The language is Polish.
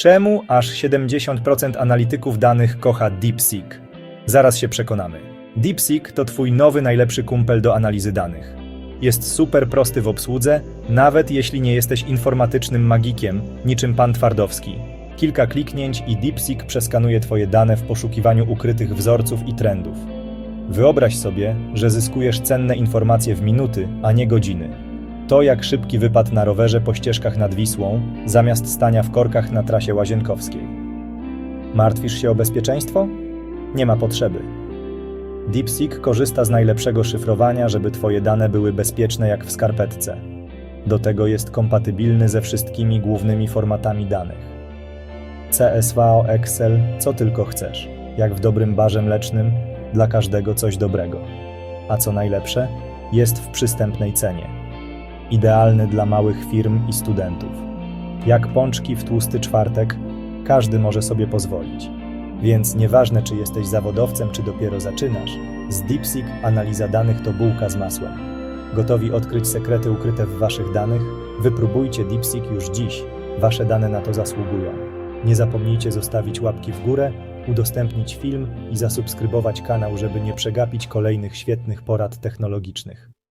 Czemu aż 70% analityków danych kocha DeepSeek? Zaraz się przekonamy. DeepSeek to Twój nowy najlepszy kumpel do analizy danych. Jest super prosty w obsłudze, nawet jeśli nie jesteś informatycznym magikiem, niczym pan Twardowski. Kilka kliknięć i DeepSeek przeskanuje Twoje dane w poszukiwaniu ukrytych wzorców i trendów. Wyobraź sobie, że zyskujesz cenne informacje w minuty, a nie godziny. To jak szybki wypad na rowerze po ścieżkach nad Wisłą, zamiast stania w korkach na trasie łazienkowskiej. Martwisz się o bezpieczeństwo? Nie ma potrzeby. DeepSeek korzysta z najlepszego szyfrowania, żeby Twoje dane były bezpieczne jak w skarpetce. Do tego jest kompatybilny ze wszystkimi głównymi formatami danych. CSV, Excel, co tylko chcesz. Jak w dobrym barze mlecznym, dla każdego coś dobrego. A co najlepsze, jest w przystępnej cenie. Idealny dla małych firm i studentów. Jak pączki w tłusty czwartek, każdy może sobie pozwolić. Więc nieważne, czy jesteś zawodowcem, czy dopiero zaczynasz, z DeepSeek analiza danych to bułka z masłem. Gotowi odkryć sekrety ukryte w Waszych danych? Wypróbujcie DeepSeek już dziś. Wasze dane na to zasługują. Nie zapomnijcie zostawić łapki w górę, udostępnić film i zasubskrybować kanał, żeby nie przegapić kolejnych świetnych porad technologicznych.